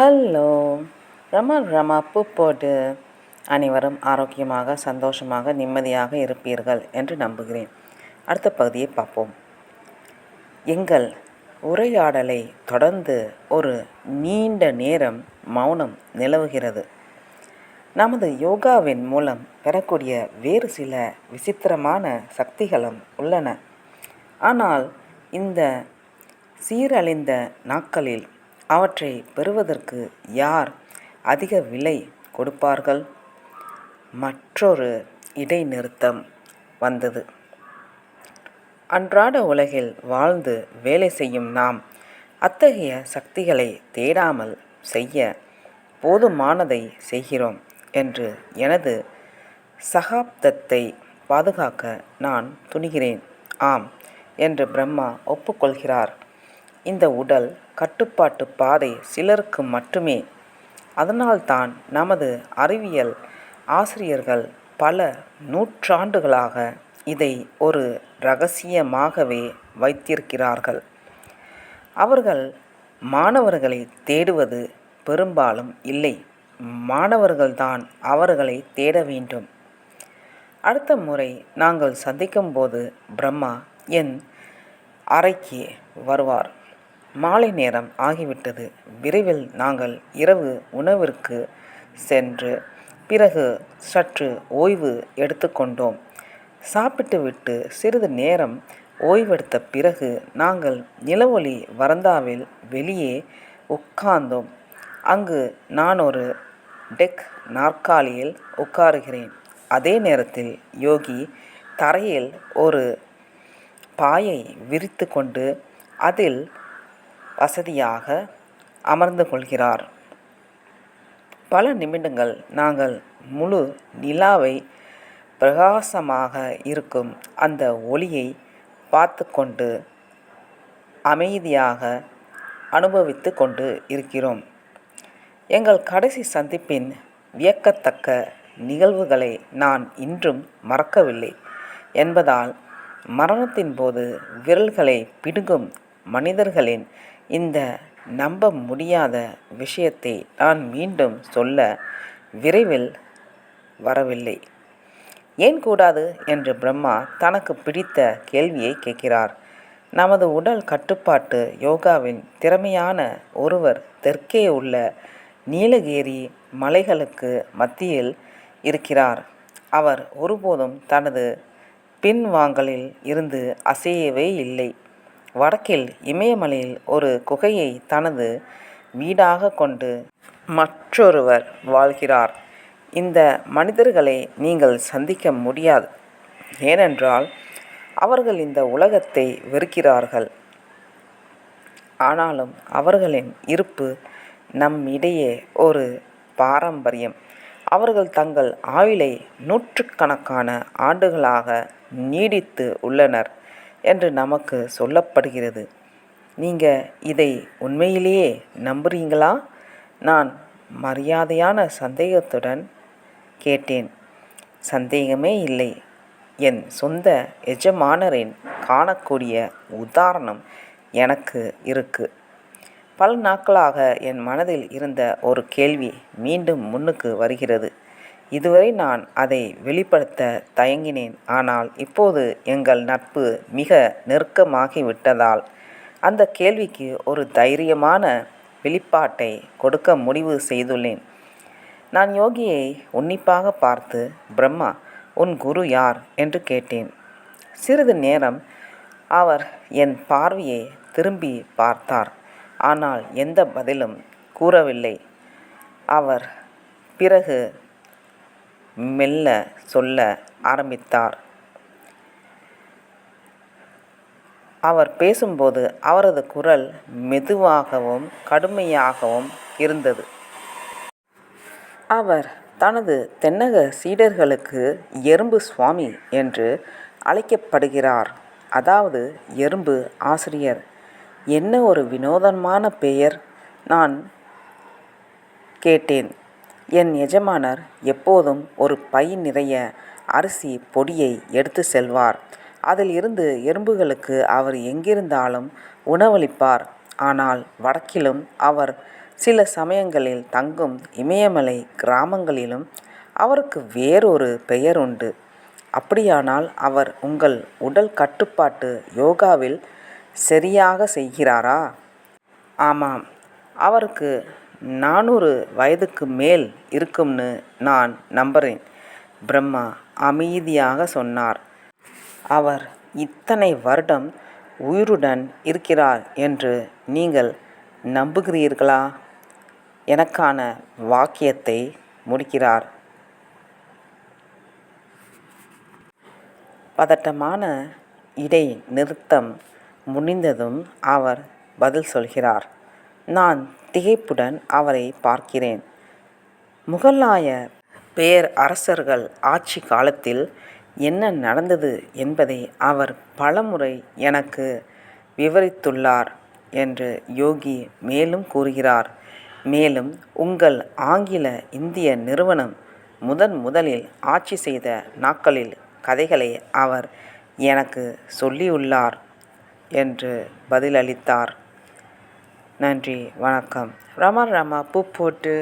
Hello. ரம Rama பூ போட்டு அனைவரும் ஆரோக்கியமாக சந்தோஷமாக நிம்மதியாக இருப்பீர்கள் என்று நம்புகிறேன். அடுத்த பகுதியை பார்ப்போம். எங்கள் உரையாடலை தொடர்ந்து ஒரு நீண்ட நேரம் மௌனம் நிலவுகிறது. நமது யோகாவின் மூலம் பெறக்கூடிய வேறு சில விசித்திரமான சக்திகளும் உள்ளன. ஆனால் இந்த சீரழிந்த நாட்களில் அவற்றை பெறுவதற்கு யார் அதிக விலை கொடுப்பார்கள்? மற்றொரு இடைநிறுத்தம் வந்தது. அன்றாட உலகில் வாழ்ந்து வேலை செய்யும் நாம் அத்தகைய சக்திகளை தேடாமல் செய்ய போதுமானதை செய்கிறோம் என்று எனது சகாப்தத்தை பாதுகாக்க நான் துணிகிறேன். ஆம் என்று பிரம்மா ஒப்புக்கொள்கிறார். இந்த உடல் கட்டுப்பாட்டு பாதை சிலருக்கு மட்டுமே. அதனால்தான் நமது அறிவியல் ஆசிரியர்கள் பல நூற்றாண்டுகளாக இதை ஒரு ரகசியமாகவே வைத்திருக்கிறார்கள். அவர்கள் மாணவர்களை தேடுவது பெரும்பாலும் இல்லை. மாணவர்கள்தான் அவர்களை தேட வேண்டும். அடுத்த முறை நாங்கள் சந்திக்கும்போது பிரம்மா என் அறைக்கு வருவார். மாலை நேரம் ஆகிவிட்டது. விரைவில் நாங்கள் இரவு உணவிற்கு சென்று பிறகு சற்று ஓய்வு எடுத்துக்கொண்டோம் சாப்பிட்டுவிட்டு சிறிது நேரம் ஓய்வெடுத்த பிறகு நாங்கள் நிலவொளி வரந்தாவில் வெளியே உட்கார்ந்தோம். அங்கு நான் ஒரு டெக் நாற்காலியில் உட்காருகிறேன். அதே நேரத்தில் யோகி தரையில் ஒரு பாயை விரித்து கொண்டு அதில் வசதியாக அமர்ந்து கொள்கிறார். பல நிமிடங்கள் நாங்கள் முழு நிலாவை பிரகாசமாக இருக்கும் அந்த ஒளியை பார்த்து கொண்டு அமைதியாக அனுபவித்து கொண்டு இருக்கிறோம். எங்கள் கடைசி சந்திப்பின் வியக்கத்தக்க நிகழ்வுகளை நான் இன்றும் மறக்கவில்லை என்பதால் மரணத்தின் போது விரல்களை பிடுங்கும் மனிதர்களின் இந்த நம்ப முடியாத விஷயத்தை நான் மீண்டும் சொல்ல விரைவில் வரவில்லை. ஏன் கூடாது? என்று பிரம்மா தனக்கு பிடித்த கேள்வியை கேட்கிறார். நமது உடல் கட்டுப்பாட்டு யோகாவின் திறமையான ஒருவர் தெற்கே உள்ள நீலகிரி மலைகளுக்கு மத்தியில் இருக்கிறார். அவர் ஒருபோதும் தனது பின்வாங்கலில் இருந்து அசையவே இல்லை. வடக்கில் இமயமலையில் ஒரு குகையை தனது வீடாக கொண்டு மற்றொருவர் வாழ்கிறார். இந்த மனிதர்களை நீங்கள் சந்திக்க முடியாது. ஏனென்றால் அவர்கள் இந்த உலகத்தை வெறுக்கிறார்கள். ஆனாலும் அவர்களின் இருப்பு நம்மிடையே ஒரு பாரம்பரியம். அவர்கள் தங்கள் ஆயுளை நூற்றுக்கணக்கான ஆண்டுகளாக நீடித்து உள்ளனர். என்று நமக்கு சொல்லப்படுகிறது. நீங்கள் இதை உண்மையிலேயே நம்புறீங்களா? நான் மரியாதையான சந்தேகத்துடன் கேட்டேன். சந்தேகமே இல்லை. என் சொந்த எஜமானரின் காணக்கூடிய உதாரணம் எனக்கு இருக்கு. பல நாட்களாக என் மனதில் இருந்த ஒரு கேள்வி மீண்டும் முன்னுக்கு வருகிறது. இதுவரை நான் அதை வெளிப்படுத்த தயங்கினேன். ஆனால் இப்போது எங்கள் நட்பு மிக நெருக்கமாகிவிட்டதால் அந்த கேள்விக்கு ஒரு தைரியமான வெளிப்பாட்டை கொடுக்க முடிவு செய்துள்ளேன். நான் யோகியை உன்னிப்பாக பார்த்து பிரம்மா உன் குரு யார்? என்று கேட்டேன். சிறிது நேரம் அவர் என் பார்வையை திரும்பி பார்த்தார். ஆனால் எந்த பதிலும் கூறவில்லை. அவர் பிறகு மெல்ல சொல்ல ஆரம்பித்தார். அவர் பேசும்போது அவரது குரல் மெதுவாகவும் கடுமையாகவும் இருந்தது. அவர் தனது தென்னக சீடர்களுக்கு எறும்பு சுவாமி என்று அழைக்கப்படுகிறார். அதாவது எறும்பு ஆசிரியர். என்ன ஒரு வினோதமான பெயர்? நான் கேட்டேன். என் எஜமானர் எப்போதும் ஒரு பை நிறைய அரிசி பொடியை எடுத்து செல்வார். அதில் இருந்து எறும்புகளுக்கு அவர் எங்கிருந்தாலும் உணவளிப்பார். ஆனால் வடக்கிலும் அவர் சில சமயங்களில் தங்கும் இமயமலை கிராமங்களிலும் அவருக்கு வேறொரு பெயர் உண்டு. அப்படியானால் அவர் உங்கள் உடல் கட்டுப்பாட்டு யோகாவில் சரியாக செய்கிறாரா? ஆமாம். அவருக்கு நானூறு வயதுக்கு மேல் இருக்கும்னு நான் நம்புகிறேன் பிரம்மா அமைதியாக சொன்னார். அவர் இத்தனை வருடம் உயிருடன் இருக்கிறார் என்று நீங்கள் நம்புகிறீர்களா? எனக்கான வாக்கியத்தை முடிக்கிறார். பதட்டமான இடை நிறுத்தம் முடிந்ததும் அவர் பதில் சொல்கிறார். நான் திகைப்புடன் அவரை பார்க்கிறேன். முகலாய பேரரசர்கள் ஆட்சி காலத்தில் என்ன நடந்தது என்பதை அவர் பலமுறை எனக்கு விவரித்துள்ளார் என்று யோகி மேலும் கூறுகிறார். மேலும் உங்கள் ஆங்கில இந்திய நிறுவனம் முதன் முதலில் ஆட்சி செய்த நாட்களில் கதைகளை அவர் எனக்கு சொல்லியுள்ளார் என்று பதிலளித்தார். நன்றி வணக்கம். ரமா ரமா பூ போட்டு.